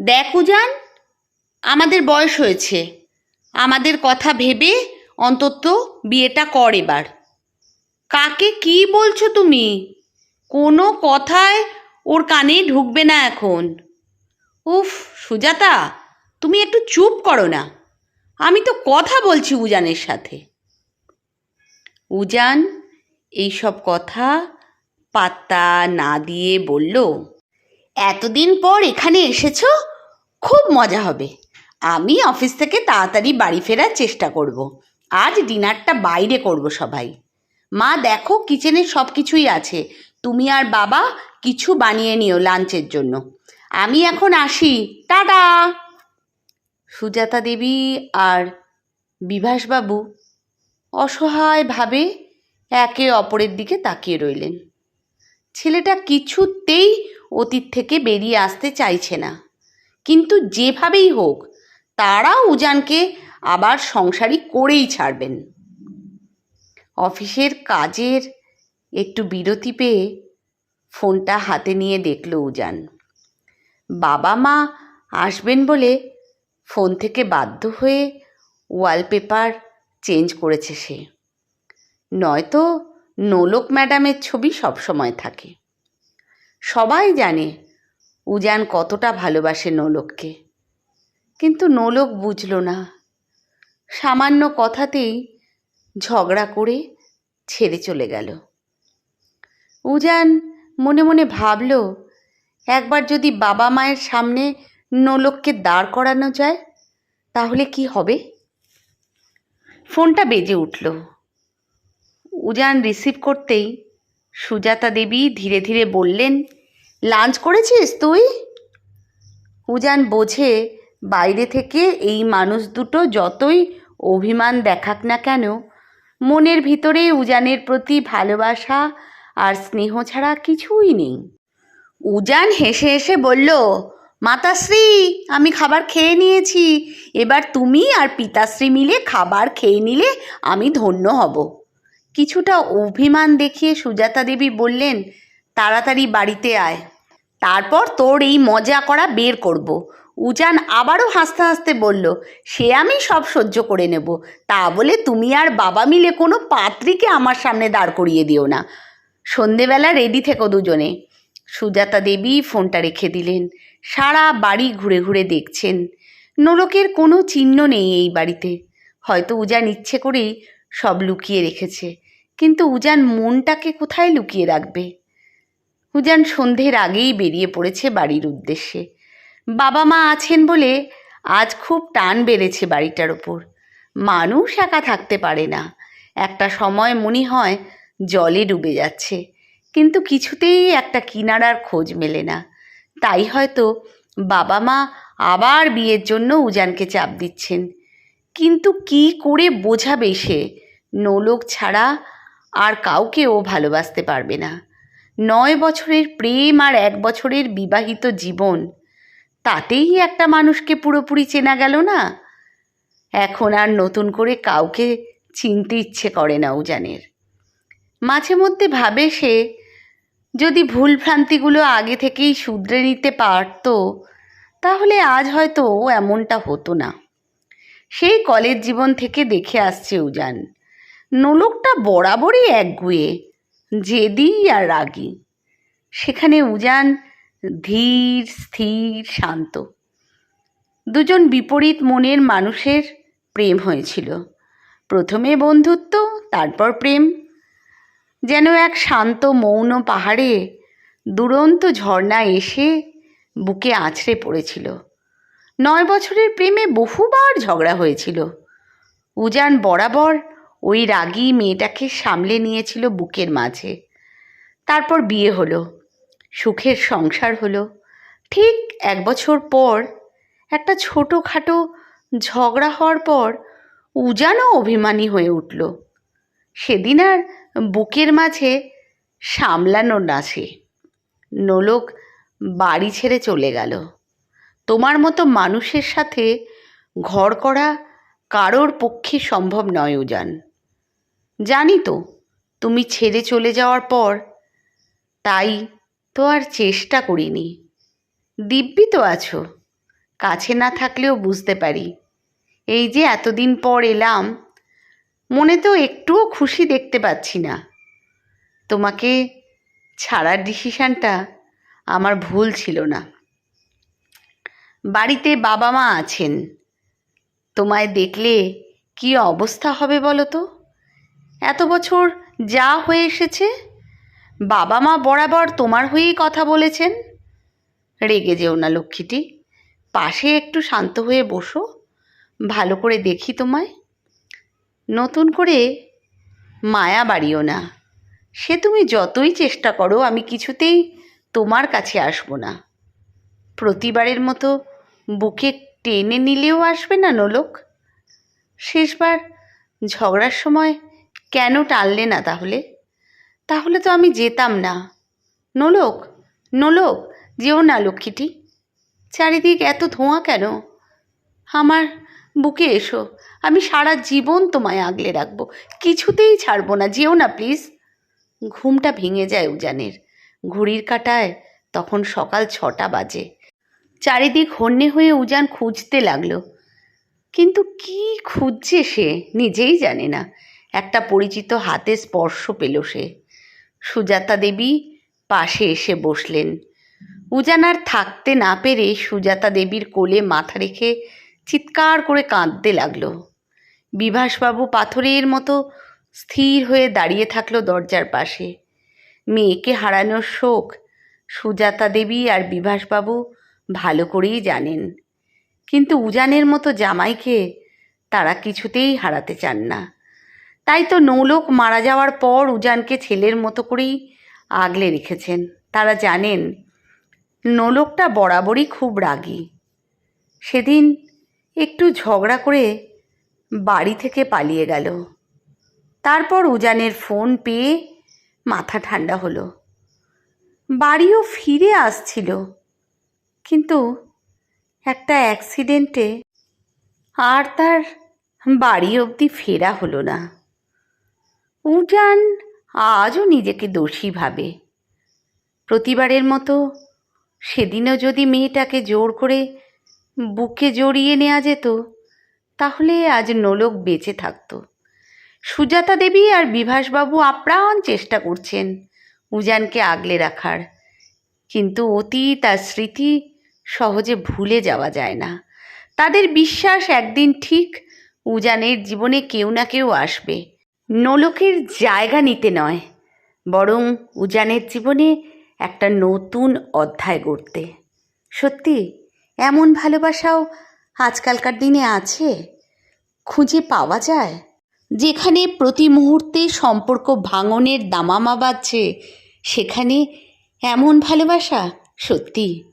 দেখ উজান আমাদের বয়স হয়েছে। আমাদের কথা ভেবে অন্তত বিয়েটা কর এবার। কাকে কি বলছো তুমি? কোনো কথায় ওর কানে ঢুকবে না এখন। উফ, সুজাতা, তুমি একটু চুপ করো না। আমি তো কথা বলছি উজানের সাথে। উজান, এইসব কথা পাত্তা না দিয়ে বলল? এতদিন পর এখানে এসেছ? খুব মজা হবে। আমি অফিস থেকে তাড়াতাড়ি বাড়ি ফেরার চেষ্টা করব। আজ ডিনারটা বাইরে করব সবাই। মা, দেখো কিচেনে সব কিছুই আছে। তুমি আর বাবা কিছু বানিয়ে নিও লাঞ্চের জন্য। আমি এখন আসি। টাটা! সুজাতা দেবী আর বিভাসবাবু অসহায়ভাবে একে অপরের দিকে তাকিয়ে রইলেন। ছেলেটা কিছুতেই অতীত থেকে বেরিয়ে আসতে চাইছে না। কিন্তু যেভাবেই হোক তারা উজানকে আবার সংসারী করেই ছাড়বেন। অফিসের কাজের একটু বিরতি পেয়ে ফোনটা হাতে নিয়ে দেখল উজান। বাবা মা আসবেন বলে ফোন থেকে বাধ্য হয়ে ওয়ালপেপার চেঞ্জ করেছে সে। নয়তো নোলক ম্যাডামের ছবি সবসময় থাকে। সবাই জানে উজান কতটা ভালোবাসে নোলককে। কিন্তু নোলক বুঝল না। সামান্য কথাতেই ঝগড়া করে ছেড়ে চলে গেল। উজান মনে মনে ভাবল, একবার যদি বাবা মায়ের সামনে নোলককে দাঁড় করানো যায়, তাহলে কি হবে? ফোনটা বেজে উঠল। উজান রিসিভ করতেই সুজাতা দেবী ধীরে ধীরে বললেন, লাঞ্চ করেছিস তুই? উজান বোঝে, বাইরে থেকে এই মানুষ দুটো যতই অভিমান দেখাক না কেন, মনের ভিতরে উজানের প্রতি ভালোবাসা আর স্নেহ ছাড়া কিছুই নেই। উজান হেসে হেসে বলল, মাতাশ্রী, আমি খাবার খেয়ে নিয়েছি। এবার তুমি আর পিতাশ্রী মিলে খাবার খেয়ে নিলে আমি ধন্য হব। কিছুটা অভিমান দেখিয়ে সুজাতা দেবী বললেন, তাড়াতাড়ি বাড়িতে আয়। তারপর তোর এই মজা করা বের করব। উজান আবারও হাসতে হাসতে বলল, সে আমি সব সহ্য করে নেব। তা বলে তুমি আর বাবা মিলে কোনো পাত্রীকে আমার সামনে দাঁড় করিয়ে দিও না। সন্ধেবেলা রেডি থেকো দুজনে। সুজাতা দেবী ফোনটা রেখে দিলেন। সারা বাড়ি ঘুরে ঘুরে দেখছেন। নোলকের কোনো চিহ্ন নেই এই বাড়িতে। হয়তো উজান ইচ্ছে করেই সব লুকিয়ে রেখেছে। কিন্তু উজান মনটাকে কোথায় লুকিয়ে রাখবে? উজান সন্ধ্যের আগেই বেরিয়ে পড়েছে বাড়ির উদ্দেশ্যে। বাবা মা আছেন বলে আজ খুব টান বেড়েছে বাড়িটার ওপর। মানুষ একা থাকতে পারে না। একটা সময় মনে হয় জলে ডুবে যাচ্ছে। কিন্তু কিছুতেই একটা কিনারার খোঁজ মেলে না। তাই হয়তো বাবা মা আবার বিয়ের জন্য উজানকে চাপ দিচ্ছেন। কিন্তু কি করে বোঝাবে সে? নোলক ছাড়া আর কাউকে ও ভালোবাসতে পারবে না। নয় বছরের প্রেম আর এক বছরের বিবাহিত জীবন, তাতেই একটা মানুষকে পুরোপুরি চেনা গেল না? এখন আর নতুন করে কাউকে চিনতে ইচ্ছে করে না উজানের। মাঝে মধ্যে ভাবে সে, যদি ভুলভ্রান্তিগুলো আগে থেকেই শুধরে নিতে পারত, তাহলে আজ হয়তো এমনটা হতো না। সেই কলেজ জীবন থেকে দেখে আসছে উজান। নোলকটা বরাবরই একগুয়ে জেদি আর রাগী। সেখানে উজান ধীর, স্থির, শান্ত। দুজন বিপরীত মনের মানুষের প্রেম হয়েছিল। প্রথমে বন্ধুত্ব, তারপর প্রেম। যেন এক শান্ত, মৌন পাহাড়ে দুরন্ত ঝর্ণা এসে বুকে আছড়ে পড়েছিল। নয় বছরের প্রেমে বহুবার ঝগড়া হয়েছিল। উজান বরাবর ওই রাগী মেয়েটাকে সামলে নিয়েছিল বুকের মাঝে। তারপর বিয়ে হলো, সুখের সংসার হলো। ঠিক এক বছর পর, একটা ছোটোখাটো ঝগড়া হওয়ার পর উজানও অভিমানী হয়ে উঠল। সেদিন আর বুকের মাঝে সামলানো না সে। নোলক বাড়ি ছেড়ে চলে গেল। তোমার মতো মানুষের সাথে ঘর করা কারোর পক্ষে সম্ভব নয় উজান। জানি তো, তুমি ছেড়ে চলে যাওয়ার পর, তাই তো আর চেষ্টা করিনি। দিব্যি তো আছো, কাছে না থাকলেও বুঝতে পারি। এই যে এতদিন পর এলাম, মনে তো একটুও খুশি দেখতে পাচ্ছি না। তোমাকে ছাড়ার ডিসিশানটা আমার ভুল ছিল না। বাড়িতে বাবা মা আছেন, তোমায় দেখলে কি অবস্থা হবে বলো তো? এত বছর যা হয়ে এসেছে? বাবা মা বরাবর তোমার হয়েই কথা বলেছেন। রেগে যেও না, লক্ষ্মীটি। পাশে একটু শান্ত হয়ে বসো। ভালো করে দেখি তোমায়। নতুন করে মায়া বাড়িও না। সে তুমি যতই চেষ্টা করো, আমি কিছুতেই তোমার কাছে আসব না। প্রতিবারের মতো বুকে টেনে নিলেও আসবে না, নোলক। শেষবার ঝগড়ার সময় কেন টানলে না তাহলে? তাহলে তো আমি যেতাম না। নোলক নোলক, যেও না লক্ষ্মীটি। চারিদিক এত ধোঁয়া কেন? আমার বুকে এসো, আমি সারা জীবন তোমায় আগলে রাখব, কিছুতেই ছাড়বো না, যেও না প্লিজ। ঘুমটা ভেঙে যায় উজানের, ঘড়ির কাটায়, তখন সকাল ছটা বাজে। চারিদিক হন্যে হয়ে উজান খুঁজতে লাগল। কিন্তু কি খুঁজছে সে নিজেই জানে না। একটা পরিচিত হাতে স্পর্শ পেল সে। সুজাতা দেবী পাশে এসে বসলেন। উজান আর থাকতে না পেরে সুজাতা দেবীর কোলে মাথা রেখে চিৎকার করে কাঁদতে লাগল। বিভাসবাবু পাথরের মতো স্থির হয়ে দাঁড়িয়ে থাকল দরজার পাশে। মেয়েকে হারানোর শোক সুজাতা দেবী আর বিভাসবাবু ভালো করেই জানেন। কিন্তু উজানের মতো জামাইকে তারা কিছুতেই হারাতে চান না। তাই তো নৌলোক মারা যাওয়ার পর উজানকে ছেলের মতো করেই আগলে রেখেছেন। তারা জানেন, নৌলোকটা বরাবরই খুব রাগী। সেদিন একটু ঝগড়া করে বাড়ি থেকে পালিয়ে গেল। তারপর উজানের ফোন পেয়ে মাথা ঠান্ডা হলো। বাড়িও ফিরে আসছিল, কিন্তু একটা অ্যাক্সিডেন্টে আর তার বাড়ি অবধি ফেরা হলো না। উজান আজও নিজেকে দোষী ভাবে। প্রতিবারের মতো সেদিনও যদি মেয়েটাকে জোর করে বুকে জড়িয়ে নেওয়া যেত, তাহলে আজ নোলক বেঁচে থাকতো। সুজাতা দেবী আর বিভাসবাবু আপ্রাণ চেষ্টা করছেন উজানকে আগলে রাখার। কিন্তু অতীত আর স্মৃতি সহজে ভুলে যাওয়া যায় না। তাদের বিশ্বাস একদিন ঠিক উজানের জীবনে কেউ না কেউ আসবে। নোলকের জায়গা নিতে নয়, বরং উজানের জীবনে একটা নতুন অধ্যায় গড়তে। সত্যি, এমন ভালোবাসাও আজকালকার দিনে আছে? খুঁজে পাওয়া যায়? যেখানে প্রতি মুহূর্তে সম্পর্ক ভাঙনের দামামা বাজছে, সেখানে এমন ভালোবাসা সত্যি?